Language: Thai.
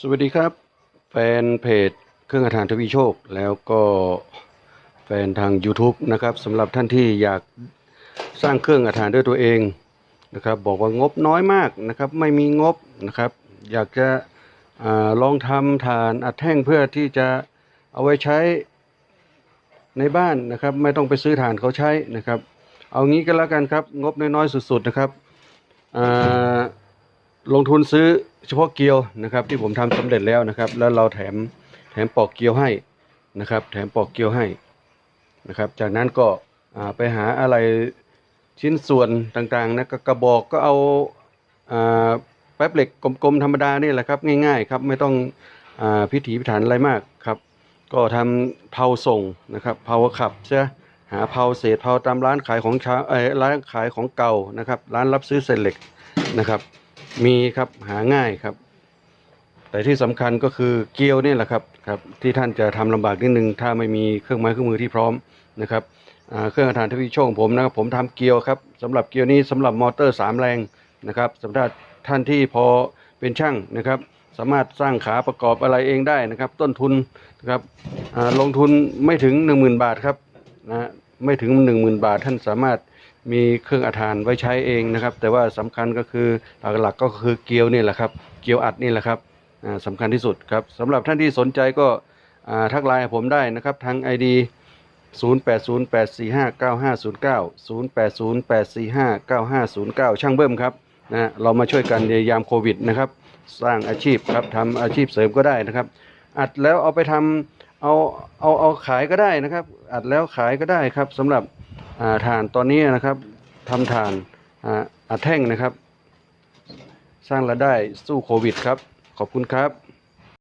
สวัสดีครับ แฟนเพจเครื่องอาหารทวีโชค แล้วก็แฟนทาง YouTube นะครับสำหรับท่านที่อยากสร้างเครื่องอาหารด้วยตัวเองนะครับบอกว่างบน้อยมากนะครับไม่มีงบนะครับ อยากจะอลองทำฐานอัดแท่งเพื่อที่จะเอาไว้ใช้ในบ้านนะครับ ไม่ต้องไปซื้อฐานเขาใช้นะครับ เอางี้ก็แล้วกันครับ งบน้อยๆสุด ๆนะครับอ่า ลงทุนซื้อเฉพาะเกลียวนะครับ ที่ผมทำสำเร็จแล้วนะครับ แล้วเราแถมแถมปอกเกลียวให้นะครับ แถมปอกเกลียวให้นะครับ จากนั้นก็ไปหาอะไรชิ้นส่วนต่างๆนะกกระบอกก็เอาอแป๊บเหล็กกลมๆธรรมดานี่แหละครับ ง่ายๆครับไม่ต้องอพิถีพิถันอะไรมากครับ ก็ทำเผาส่งนะครับเผาขับใช่หาเผาเศษเผาตามร้านขายของช้าเออร้านขายของเก่านะครับ ร้านรับซื้อเศษเหล็กนะครับ มีครับหาง่ายครับ แต่ที่สำคัญก็คือเกลียวนี่แหละครับครับ ที่ท่านจะทำลำบากนิดนึงถ้าไม่มีเครื่องไม้เครื่องมือที่พร้อมนะครับเครื่องอาหารทวีโชคของผมนะครับผมทำเกลียวครับสำหรับเกลียวนี้สำหรับมอเตอร์สามแรงนะครับสำหรับท่านที่พอเป็นช่างนะครับ สามารถสร้างขาประกอบอะไรเองได้นะครับ ต้นทุนนะครับลงทุนไม่ถึง 10,000 บาทครับนะ ไม่ถึง 10,000 บาทท่านสามารถมีเครื่องอาหารไว้ใช้เองนะครับ แต่ว่าสำคัญก็คือหลักๆก็คือเกลียวนี่แหละครับ เกลียวอัดนี่แหละครับอ่าสำคัญที่สุดครับสำหรับท่านที่สนใจก็ทักไลน์ผมได้นะครับทาง ID 0808459509 0808459509 ช่างเบิ้มครับนะเรามาช่วยกันในยามโควิดนะครับ สร้างอาชีพครับทำอาชีพเสริมก็ได้นะครับ อัดแล้วเอาไปทำ เอาเอาเอาขายก็ได้นะครับ อัดแล้วขายก็ได้ครับสำหรับฐานตอนนี้นะครับทำฐานอัดแท่งนะครับ สร้างรายได้สู้โควิดครับ ขอบคุณครับ